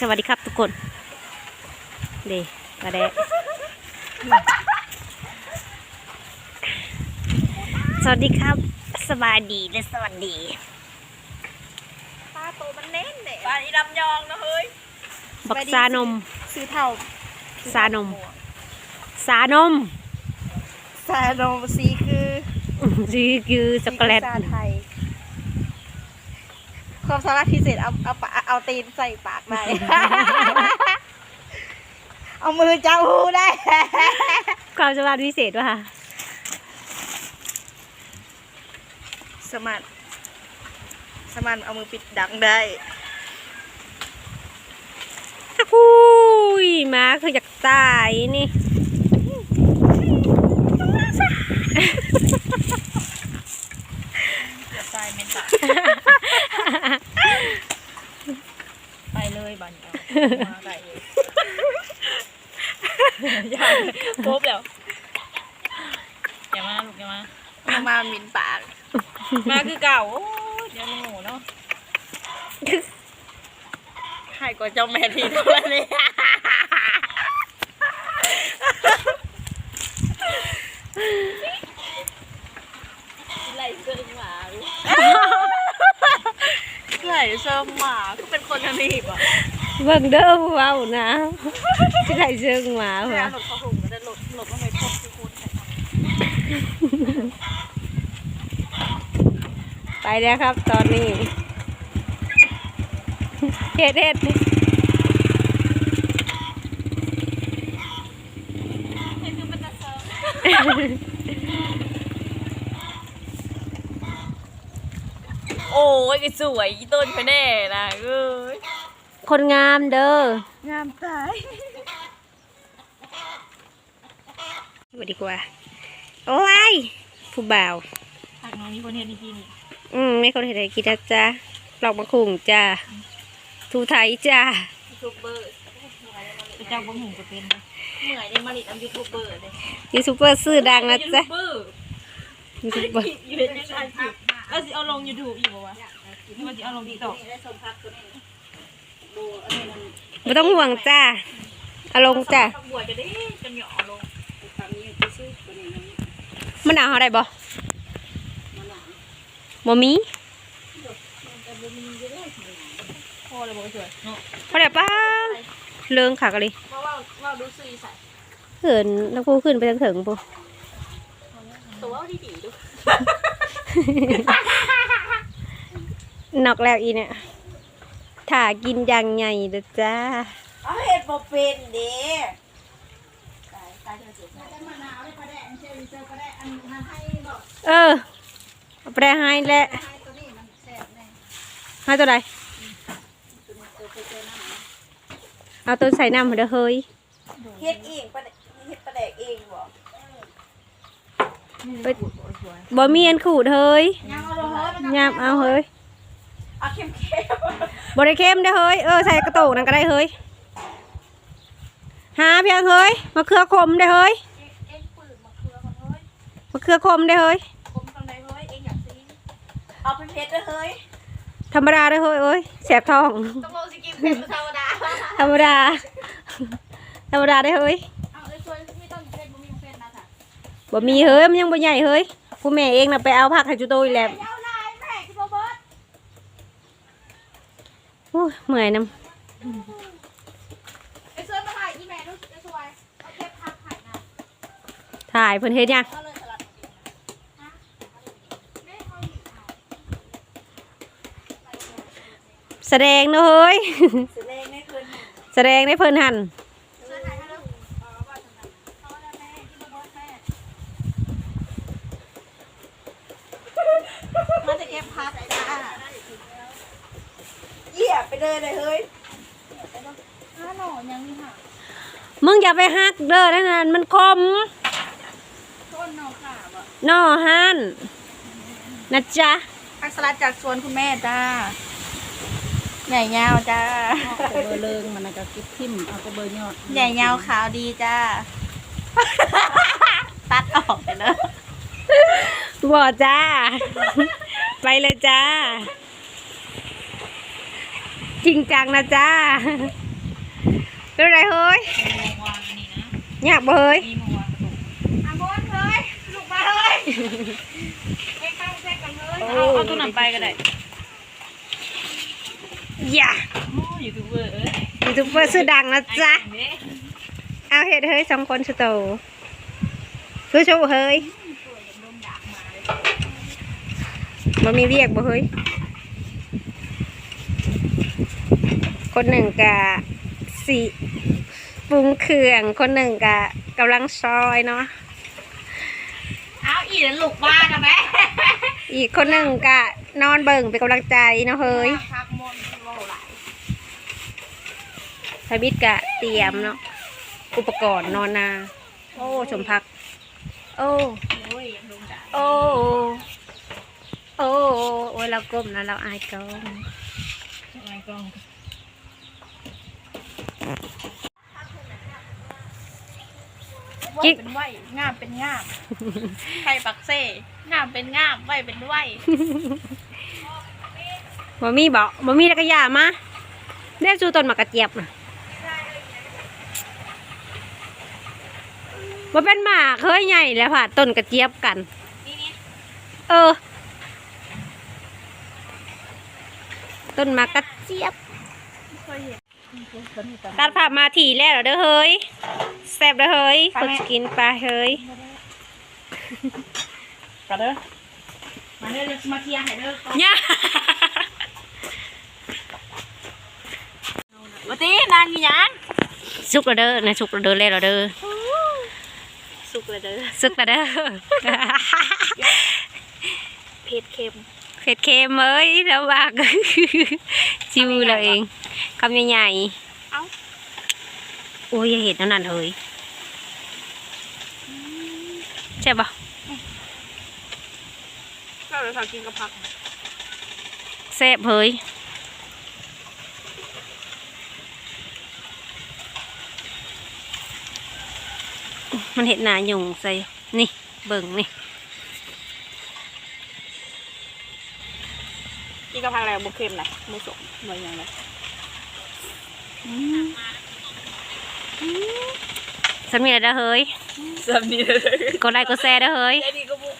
สวัสดีครับทุกคนเดกระแดะสวัสดีครับ สบายดีและสวัสดี ปลาโตมันเน้นเด็ปลาอีดำยองนะเฮ้ยบักซานมซื้อเท่าซานม สานมซานมซีคือนี่คือช็อกโกแลตซีคือซาไทย ความสามารถพิเศษเอาเอาปะเอาตีนใส่ปากได้ เอามือจับหูได้ ความสามารถพิเศษว่ะสมารถสมารถเอามือปิดดังได้อุ้ยหมาคืออยากตายนี่ เดี๋ยวตายเมนตาไปเลยบันเอามาไก่เล ยอย่าโป๊บแล้วอย่ามาลูกอย่ามาเอามามินปาก มาคือเก่าโอ้ยเดี๋ยวมันโง่เนาะใครก็เจ้าแม่ทีเท่านั้นเลยไหลเกินหมาไหลเซิร์ฟหมาก็เป็นคนทนีบอะ เบิ่งเด้อผู้เว้านะสิได้เชิงหมาแม่เหรอหลดเขาหุ่มก็ได้หลดหลดต้องไปพบคือคุณใส่ทไปแล้วครับ ตอนนี้เฮ็ดเฮ็ดโอ้ยสวยอีต้นไปแน่นะเอ้ย คนงามเด้องามตายสวัสดีกว่า โอ้ยผู้บ่าวผักน้องนี่คนเห็นนี่กินนี่อืมไม่คนเห็นอะไรกินนะจ๊ะปลอกมะขุงจ้าทูไทยจ้ายูทูบเบอร์ไปจ้างบังหุงก็เป็นนะเหนื่อยได้มาลิดอันยูทูบเบอร์เลยยูทูบเบอร์ชื่อดังนะจ๊ะยูทูบเบอร์ยูทูบเบอร์อยู่ในยังไงคลิปแล้วสิเอาลงยูทูบอยู่ปะวะนี่มันจะเอาลงติ๊กต็อก ไม่ต้องห่วงจ้าเอาลงจ้าบัวจะได้จะเหยาะลงมันหนาวอะไรบ่บ่มีพอเลยบอกสวยเนาะเพราะเดี๋ยวป้าเลิงขักเลยว่าว่าว่าดูซีใส่เขินแล้วกูขึ้นไปทางถึงปูตัวว่าดีดีดูนอกแล้วอีเนี่ย ถ่ากินอย่างไงเด้อจ้าเอาเห็ดบ่เป็นเด้เออเอาไปได้ให้แหละให้ตัวใดเอาตัวใส่น้ำมาเด้อเฮ้ยเฮ็ดเองปะเดเฮ็ดปลาแดกเองบ่ไปบ่มีอันขูดเฮ้ยยังเอาเลยเฮ้ยยาม เอาเฮ้ยเอาเค็มเค็มบ่ได้เค็มเด้อเฮ้ย เออใส่กระโตกนั่นก็ได้เฮ้ย หาเพียงเฮ้ยมะเขือขมได้อเฮ้ยเอ็งปืนมะเขือของเฮ้ยมะเขือขมได้อเฮ้ยคมทางใดเฮ้ยเอ็งอยากซีเอาเป็นเพชรเด้อเฮ้ยธรรมดาได้อเฮ้ยเอ้ยแสบท้อง ต้องลงสิกินเป็นธรรมดาธรรมดา ธรรมดาได้อเฮ้ยเอาเลยช่วยไม่ต้องเพชรบ่มีเพชรนะค่ะบ่มีเฮ้ยมันยังบ่ใหญ่เฮ้ยผู้แม่เองน่ะไปเอาผักให้จุโตอีแหล้ว เอาลายแม่ที่บ่เบิด โอ้ยเมื่อยนำไอ้เสื้อมาถ่ายอีแม่ดูจะสวยเอาเก็บพักถ่ายนะถ่ายเพิ่นเฮ็ดยังเอาเลยสลัดฮะแม่เอาอีกเอาแสดงเนอะเฮ้ย แสดงในคืนนี้แสดงได้เพิ่นหันเสื้อถ่ายให้ดูเอาว่าจังนั้นเอาแล้วแม่ที่บ่เบิดแม่มาจะเก็บพักจ้า เหยียบไปเลยเลยเฮ้ยห้าหน่อยังนี่ค่ะมึงอย่าไปฮักเด้อนั่นนะมันคมต้นหน่อขาบอะหน่อหันนะจ๊ะอักษรจากสวนคุณแม่จ้าใหญ่ยาวจ้าเบอร์เลิงมันก็คิดทิมเอาก็เบอร์ยอดใหญ่ยาวขาวดีจ้าตัดออกไปเลยบ่จ้า ไปเลยจ้า จริงจังนะจ้าเป็นไรเฮ้ยมีมาวางอันนี้นะอยากบ่เฮ้ยมีมาวางกระตุกอาบนเลยลูกมาเลยไปเข้าแทกกันเลยเอาเอาตัวนั้นไปก็ได้อย่าโอ้ยูทูบเบอร์เอ้ยยูทูบเบอร์ชื่อดังนะจ๊ะไอ้เด้เอาเฮ็ดเฮ้ยสองคนสโตคือโชว์เฮ้ยบ่มีเรียกบ่เฮ้ย คนหนึ่งกะสีปรุงเครื่องคนหนึ่งกะกำลังซอยเนาะเอาอีนั่นลูกบ้านนะแม่อีกคนหนึ่งกะนอนเบิ่งเป็นกำลังใจเนาะเฮ้ยพักมนต์โลหลายพระบิดกะเตรียมเนาะอุปกรณ์นอนนา โอ้ชมพัก โอ้โอ้ยยังลงด่าโอ้โอ้โอ้ยเราก้มนะเราอายกล้องไอ้กล้ องไหวเป็นไหวงามเป็นงามไข่ปักเซ่งามเป็นงามไหวเป็นไหวบ่มีบอกบ่มีแล้วก็อย่ามาเรียกจูต้นหมากกระเจี๊ยบนะบ่เป็นหมากเคยใหญ่แล้วค่ะต้นกระเจี๊ยบกันเออ ต้นหมากกระเจี๊ยบเคยเห็น ตัดภาพมาถี่แล้วเหรอเด้อเฮ้ยแซ่บเด้อเฮ้ยคนสิกินปลาเฮ้ยกระเด้อมาเด้อจะมาเคลียร์ให้เด้อเนี่ยมาตีนางกี่ยังสุกแล้วเด้อนะสุกแล้วเด้อแล้วเด้อสุกเลยเด้อสุกแล้วเด้อเผ็ดเค็ม เผ็ดเค็มเอ้ยแล้วบากชิวเลยเองคำใหญ่เอ้าๆโอ้ยอย่าเห็นนั่นนั่นเฮ้ยใช่ปะก็เลยฝากกินกับผักแซ่บเฮ้ยมันเห็ดหนาหยุ่งใส่ นี่ เบิ่งนี่ นกับผักอะไรบุเค็มนะบุสมเหมือนอย่างไรสำเนียงเด้อเฮ้ย สำนีเลยกดไลค์กดแชร์เด้อเฮ้ยไอ้นี่ก็บุ